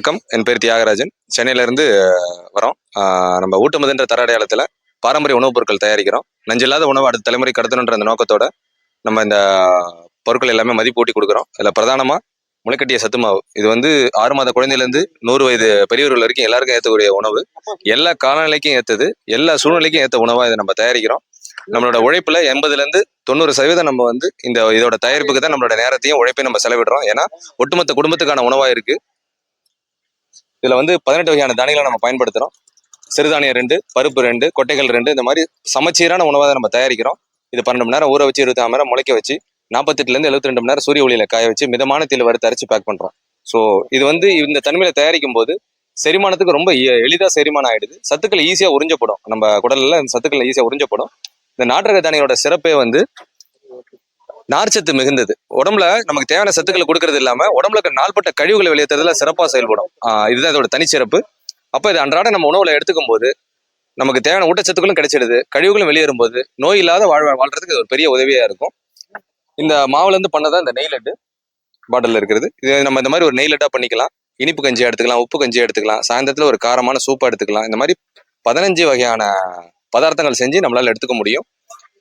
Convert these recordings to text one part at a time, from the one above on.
வணக்கம். என் பேர் தியாகராஜன். சென்னையிலேருந்து வரோம். நம்ம ஊட்டமதுன்ற தர அடையாளத்தில் பாரம்பரிய உணவுப் பொருட்கள் தயாரிக்கிறோம். நஞ்சில்லாத உணவு அடுத்த தலைமுறை கடத்தணுன்ற அந்த நோக்கத்தோட நம்ம இந்த பொருட்கள் எல்லாமே மதிப்பூட்டி கொடுக்குறோம். இதில் பிரதானமாக முளைக்கட்டிய சத்து மாவு. இது வந்து ஆறு மாத குழந்தையிலேருந்து நூறு வயது பெரியவர்கள் வரைக்கும் எல்லாருக்கும் ஏற்றக்கூடிய உணவு. எல்லா காலநிலைக்கும் ஏற்றது. எல்லா சூழ்நிலைக்கும் ஏற்ற உணவாக இதை நம்ம தயாரிக்கிறோம். நம்மளோட உழைப்புல எண்பதுலேருந்து தொண்ணூறு சதவீதம் நம்ம வந்து இந்த இதோட தயாரிப்புக்கு தான் நம்மளோட நேரத்தையும் உழைப்பையும் நம்ம செலவிடுறோம். ஏன்னா ஒட்டுமொத்த குடும்பத்துக்கான உணவாக இருக்கு. இதுல வந்து பதினெட்டு வகையான தானியங்களை நம்ம பயன்படுத்துகிறோம் சிறுதானியம் ரெண்டு பருப்பு ரெண்டு கொட்டைகள் ரெண்டு இந்த மாதிரி சமச்சீரான உணவை தான் நம்ம தயாரிக்கிறோம். இது பன்னெண்டு மணி நேரம் ஊற வச்சு இருபத்தி மணி நேரம் முளைக்க வச்சு நாற்பத்தெட்டுலேருந்து எழுபத்தி ரெண்டு மணி நேரம் சூரிய ஒளியில காய வச்சு மிதமான தீல வறுத்து அரைச்சி பேக் பண்றோம். ஸோ இது வந்து இந்த தன்மையில தயாரிக்கும் போது செரிமானத்துக்கு ரொம்ப எளிதாக எளிதா செரிமானம் ஆயிடுது. சத்துக்கள் ஈஸியா உறிஞ்சப்படும். நம்ம குடலில் இந்த சத்துக்கள் ஈஸியாக உறிஞ்சப்படும். இந்த நாட்டுரக தானியோட சிறப்பே வந்து நார்ச்சத்து மிகுந்தது. உடம்புல நமக்கு தேவையான சத்துக்களை கொடுக்கறது இல்லாம உடம்புல இருக்க நாள்பட்ட கழிவுகளை வெளியேற்றுறதுல சிறப்பா செயல்படும். இதுதான் இதோட தனிச்சிறப்பு. அப்ப இது அன்றாட நம்ம உணவுல எடுத்துக்கும் போது நமக்கு தேவையான ஊட்டச்சத்துக்களும் கிடைச்சிடுது. கழிவுகளும் வெளியேறும் போது நோய் இல்லாத வாழ் வாழ்றதுக்கு இது ஒரு பெரிய உதவியா இருக்கும். இந்த மாவுல இருந்து பண்ணதான் இந்த நெய் லட்டு பாட்டில் இருக்கிறது. இது நம்ம இந்த மாதிரி ஒரு நெய் லட்டா பண்ணிக்கலாம். இனிப்பு கஞ்சி எடுத்துக்கலாம் உப்பு கஞ்சி எடுத்துக்கலாம் சாயந்தரத்துல ஒரு காரமான சூப்பா எடுத்துக்கலாம். இந்த மாதிரி பதினஞ்சு வகையான பதார்த்தங்கள் செஞ்சு நம்மளால எடுத்துக்க முடியும்.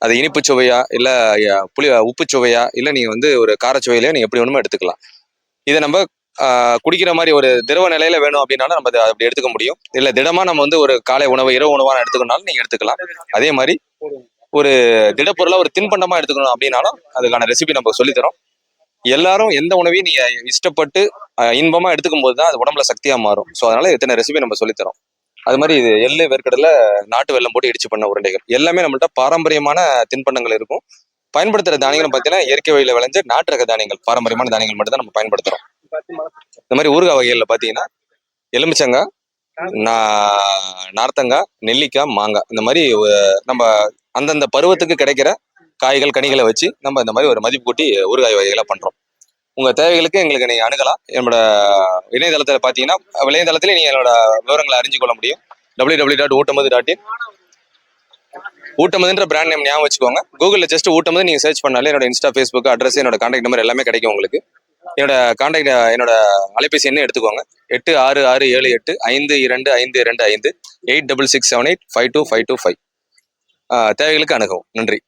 அது இனிப்பு சுவையா இல்லை புளி உப்பு சுவையா இல்லை நீங்கள் வந்து ஒரு காரச்சுவையில நீங்கள் எப்படி வேணுமோ எடுத்துக்கலாம். இதை நம்ம குடிக்கிற மாதிரி ஒரு திரவ நிலையில வேணும் அப்படின்னாலும் நம்ம அதை அப்படி எடுத்துக்க முடியும். இல்லை திடமாக நம்ம வந்து ஒரு காலை உணவு இரவு உணவாக எடுத்துக்கணும்னாலும் நீங்கள் எடுத்துக்கலாம். அதே மாதிரி ஒரு திடப்பொருளை ஒரு தின்பண்டமாக எடுத்துக்கணும் அப்படின்னாலும் அதுக்கான ரெசிபி நம்ம சொல்லித்தரோம். எல்லாரும் எந்த உணவையும் நீங்கள் இஷ்டப்பட்டு இன்பமாக எடுத்துக்கும் போது தான் அது உடம்புல சக்தியாக மாறும். ஸோ அதனால எத்தனை ரெசிபி நம்ம சொல்லித்தரோம். அது மாதிரி இது எள்ளு வேர்க்கடலை நாட்டு வெல்லம் போட்டு இடிச்சு பண்ண உருண்டைகள். எல்லாமே நம்மள்ட்ட பாரம்பரியமான தின்பண்டங்கள் இருக்கும். பயன்படுத்துற தானியங்கள் பார்த்தீங்கன்னா இயற்கை வழியில விளைஞ்ச நாட்டு ரக தானியங்கள் பாரம்பரியமான தானியங்கள் மட்டும் தான் நம்ம பயன்படுத்துறோம். இந்த மாதிரி ஊறுகாய் வகைகளில் பார்த்தீங்கன்னா எலுமிச்சங்காய் நா- நார்த்தங்காய் நெல்லிக்காய் மாங்காய். இந்த மாதிரி நம்ம அந்தந்த பருவத்துக்கு கிடைக்கிற காய்கள் கனிகளை வச்சு நம்ம இந்த மாதிரி ஒரு மதிப்பு கூட்டி ஊறுகாய் வகைகளை பண்றோம். உங்கள் தேவைகளுக்கு எங்களுக்கு நீங்கள் அணுகலாம். என்னோட இணையதளத்தில் பார்த்தீங்கன்னா இணையதளத்திலே நீங்கள் என்னோட விவரங்களை அறிஞ்சு கொள்ள முடியும். W W dot Oottamadhu dot in ஊட்டமதுன்ற brand name ஞாபகம் வச்சுக்கோங்க. கூகுளில் ஜஸ்ட் ஊட்டமது நீங்கள் சர்ச் பண்ணாலே என்னோட இன்ஸ்டா ஃபேஸ்புக் அட்ரஸ் என்னோட கான்டாக்ட் நம்பர் எல்லாமே கிடைக்கும் உங்களுக்கு. என்னோட கான்டாக்ட் என்னோட அலைபேசி எண்ணை எடுத்துக்கோங்க. எட்டு ஆறு ஆறு ஏழு எட்டு ஐந்து இரண்டு ஐந்து இரண்டு ஐந்து eight double six seven eight five two five two five தேவைகளுக்கு அணுகவும். நன்றி.